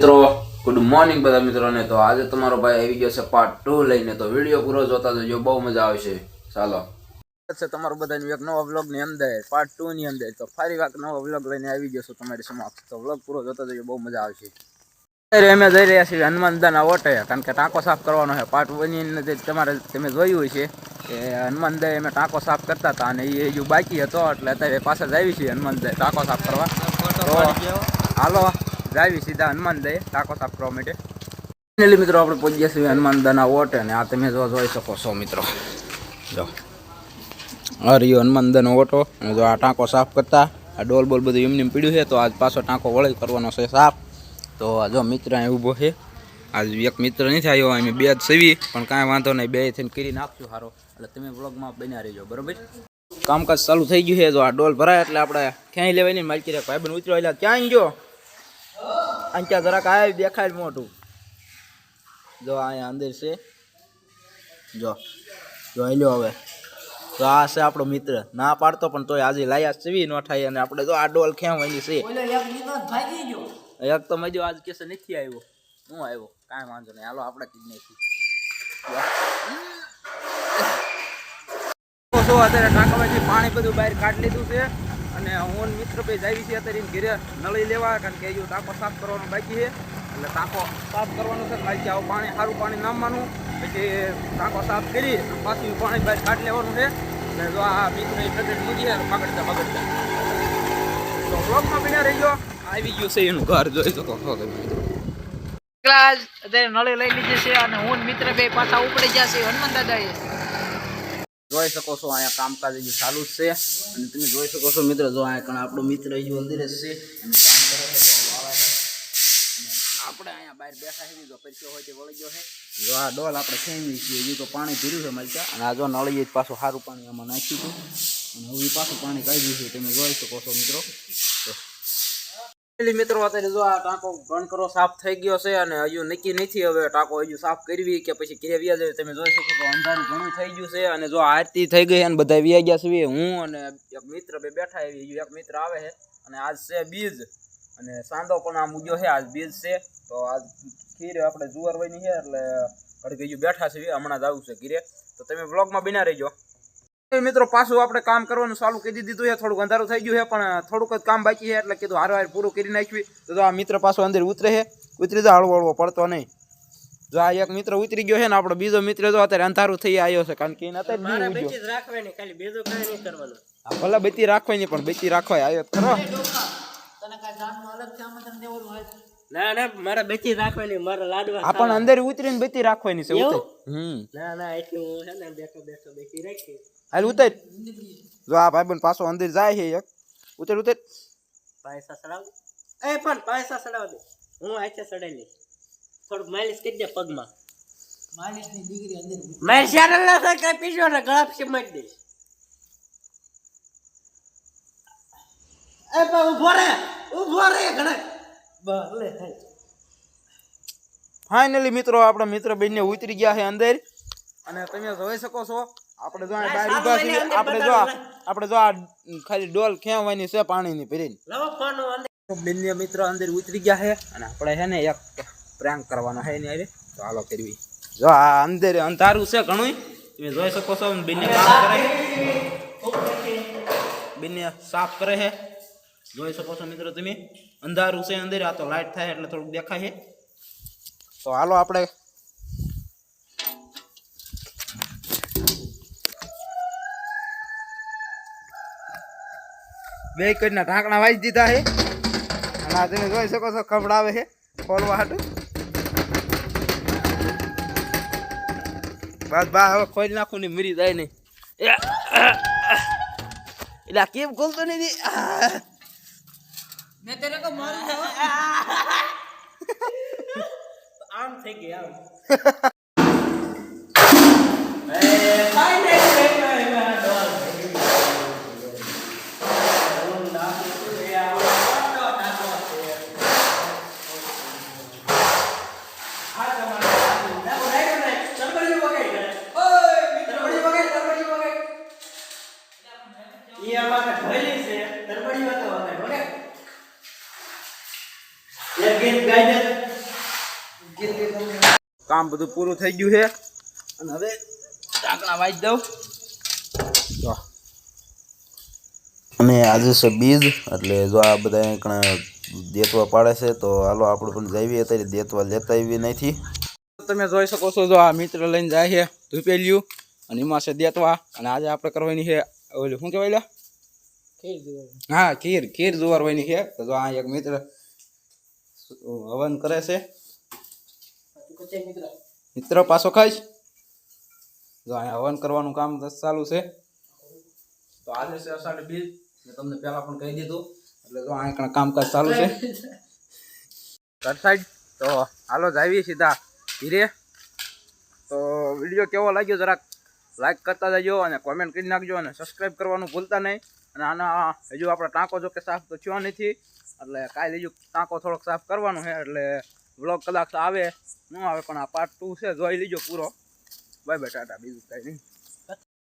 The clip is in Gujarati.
મિત્રો ગુડ મોર્નિંગ બધા મિત્રોને. તો આજે તમારો ભાઈ આવી ગયો છે પાર્ટ ટુ લઈને. તો વીડિયો પૂરો જોતા જજો, બહુ મજા આવશે. ચાલો. છે તમારો બધાની એક નવો વ્લોગની અંદર પાર્ટ ટુ ની અંદર. તો ફરી વાત નવો વ્લોગ લઈને આવી ગયો છો તમારી સમક્ષ. તો વ્લોગ પૂરો જોતા જજો, બહુ મજા આવશે. અમે જઈ રહ્યા છીએ હનુમાનદાના ઓટે, કારણ કે ટાંકો સાફ કરવાનો છે. પાર્ટ વનની અંદર તમારે, તમે જોયું હોય છે કે હનુમાનદાએ અમે ટાંકો સાફ કરતા હતા અને એ હજુ બાકી હતો, એટલે અત્યારે પાછા જ આવી છીએ હનુમાનદાએ ટાંકો સાફ કરવા. હાલો. જાવી સીધા હનુમાન દે ટાંકો સાફ કરવા માટે. ફાઇનલી મિત્રો, આપણે પહોંચી ગયા છીએ હનુમાન દાના ઓટ અને આ તમે જો જોઈ શકો છો મિત્રો. જો. આ રહ્યો હનુમાન દાનો ઓટો અને જો આ ટાંકો સાફ કરતા, આ ડોલ બોલ બધું એમને પીડ્યું છે, તો આજ પાછો ટાંકો વળી કરવાનો છે સાફ. તો આ જો મિત્ર અહીં ઊભો છે. આજ એક મિત્ર નથી આવ્યો, અમે બે જ સવી પણ કાંઈ વાંધો નહીં, બે થઈને કરી નાખશું સારો એટલે તમે બ્લોગમાં બન્યા રહેજો, બરોબર? કામકાજ ચાલુ થઈ ગયું છે, જો આ ડોલ ભરાય એટલે આપણે ક્યાંય લેવાય નહીં માલકી રે ભાઈ બન ઉતરો એટલે ક્યાંય ગયો. અહીંયા જરાક આવી દેખાય મોટું જો અહીંયા અંદર છે. જો જોઈ લ્યો હવે. તો આ છે આપણો મિત્ર. ના પાડતો પણ તોય આજે લાયા સીવી ન થાય અને આપણે જો આ ડોલ ખેંચવાની છે. એક તો મજો આજ કેસે નથી આવ્યો. હું આવ્યો? કાંઈ વાંધો નહીં. હાલો આપણે કીધ નથી. અત્યારે કાકાભાઈ પાણી બધું બહાર કાઢી લીધું છે. અને હું મિત્ર ભાઈ જાવી છે અત્યારે ઘેરે નળી લેવા, કારણ કે હજુ ટાંકો સાફ કરવાનો બાકી છે. એટલે ટાંકો સાફ કરવાનો છે બાકી આવું પાણી, સારું પાણી નામવાનું. પછી ટાંકો સાફ કરી પાછું પાણી બહાર કાઢ લેવાનું છે. એટલે જો આ મિત્ર પેકેટ મૂકીએ પકડતા પકડતા. તો બ્લોકમાં બિના રહી ગયો આવી ગયું છે એનું ઘર, જોઈ શકો છો અત્યારે નળી લઈ લીધી છે અને હું મિત્ર બે પાછા ઉપડી છે હનુમાન દાદાએ. જોઈ શકો છો, અહીંયા કામકાજ હજી ચાલુ જ છે. અને તમે જોઈ શકો છો મિત્ર, જો અહીંયા કણ આપણો મિત્ર હજી અંદર જ છે. અને કામ કરે છે. આપણે અહીંયા બહાર બેઠા છે જો પરસ્યો હોય તે વળી ગયો છે. જો આ ડોલ આપણે ખેંચી છીએ, હજી તો પાણી ભીર્યું છે મારી અને આ જો નળીએ જ પાછું સારું પાણી આમાં નાખ્યું હતું. અને હવે પાછું પાણી કાઢ્યું છે, તમે જોઈ શકો છો મિત્રો. મિત્રો, અત્યારે જો આ ટાંકો ઘણકરો સાફ થઈ ગયો છે અને હજુ નક્કી નથી હવે ટાંકો હજુ સાફ કરવી કે પછી ઘરે વ્યા જાય, તમે જોઈ શકો તો અંધારું ઘણું થઈ ગયું છે અને જો આરતી થઈ ગઈ અને બધા વ્યા ગયા છે, હું અને એક મિત્ર બે બેઠા એવી, હજુ એક મિત્ર આવે છે અને આજ છે બીજ અને સાંદો પણ આમ ઉગ્યો છે, આજ બીજ છે. તો આજ ખીર આપણે જુવાર વહીની છે એટલે હજુ બેઠા છે, હમણાં જ આવું છે ઘીરે. તો તમે વ્લોગમાં બિના રહેજો. મિત્રો પાછું આપણે કામ કરવાનું ચાલુ કરી દીધું છે. થોડુંક અંધારું થઈ ગયું છે પણ થોડુંક જ કામ બાકી છે એટલે કીધું હારો હાર પૂરું કરી નાખ્યું તો આ મિત્ર પાછો અંદર ઉતરે છે. ઉતરી જાય હળવો હળવો પડતો નહીં. જો આ એક મિત્ર ઉતરી ગયો છે ને આપણો બીજો મિત્ર જો અત્યારે અંધારું થઈ આવ્યો છે કારણ કે એને અત્યારે ભલે બત્તી રાખવાની પણ બચી રાખવા આવ્યો ખરો ના ના મારે બેચી રાખવાની મારા લાડવા આપણ અંદર ઉતરીને બેચી રાખવાની છે હમ. ના ના એટલું છે ને બેઠો બેઠો બેચી રાખી હાલ ઉતર. જો આ ભાઈબંધ પાછો અંદર જાય છે એક. ઉતર ઉતર. પૈસા સડાવ એ પણ પૈસા સડાવ દે. હું આચે સડાઈ લઈશ. થોડુંક માલિશ કરી દે પગમાં. માલિશની ડિગ્રી અંદર મારી ના થાય કઈ પીજો ને ગળા પછી મારી દઈશ. એ પણ ઊભો રે ઊભો રે ઘણા બસ લે ફાઇનલી મિત્રો આપણા મિત્ર બંને ઉતરી ગયા છે અંદર. અને તમે જોઈ શકો છો આપણે જો આ બહાર ઊભા છીએ આપણે જો આ- આપણે જો આ ખાલી ડોલ ખેંચવાની છે પાણીની ભરીને. લાવો ફોન અંદર. બંને મિત્રો અંદર ઉતરી ગયા છે અને આપણે છે ને એક પ્રેન્ક કરવાનો છે એની આવી તો હાલો કરવી જો આ અંદર અંધારું છે ઘણું તમે જોઈ શકો છો બંને કામ કરે છે. બંને સાફ કરે છે. જોઈ શકો છો મિત્રો તમે. અંધારું છે અંદર આ તો લાઈટ થાય એટલે થોડુંક દેખાય છે. તો હાલો આપણે બે કરીને ઢાંકણા વાંચી દીધા છે. અને આ તમે જોઈ શકો છો ખવડાવે છે ખોલવા હાટું. બસ બા હવે ખોલી નાખું ને મરી જાય નહીં. એટલે કેમ ખોલતો નથી? મેં તને કહું મારું આમ થઈ ગઈ આમ ઈ અમારે ભલી છે તરબડી વાતો વગાડ વગાડ એક ગીત ગાઈ દે કામ બધું પૂરું થઈ ગયું છે. અને હવે ઢાંકણા વાંચી દઉં. જો. અને આજે છે બીજ એટલે જો આ બધા કણા દેતવા પાડે છે તો હાલો આપણે પણ જઈએ. અત્યારે દેતવા લેતા આવી નથી તમે જોઈ શકો છો જો આ મિત્ર લઈને જાય છે ધૂપેલિયું. અને એમાં છે દેતવા. અને આજે આપણે કરવાની છે ઓલું શું કહેવાય લ્યા? હા ખીર. ખીર જોવારવાની છે. તો જો આ એક મિત્ર હવન કરે છે? મિત્ર. પાછો ખાઈશ જો અહીંયા હવન કરવાનું કામ ચાલુ છે. તો આજે છે અષાઢ બીજ. મેં તમને પહેલાં પણ કહી દીધું. એટલે જો અહીંયા કણ કામકાજ ચાલુ છે. સાઈડ તો હાલો જ આવીએ સીધા ધીરે તો વીડિયો કેવો લાગ્યો જરાક લાઈક કરતા જજો અને કોમેન્ટ કરી નાખજો અને સબસ્ક્રાઈબ કરવાનું ભૂલતા નહીં. અને આના હજુ આપણે ટાંકો જો કે સાફ તો થયો નથી, એટલે કાલે હજુ ટાંકો થોડોક સાફ કરવાનો છે, એટલે વ્લોગ કદાચ આવે, ન આવે, પણ આ પાર્ટ ટુ છે, જોઈ લીજો પૂરો. બાય બાય ટાટા, બીજું કાંઈ નહીં.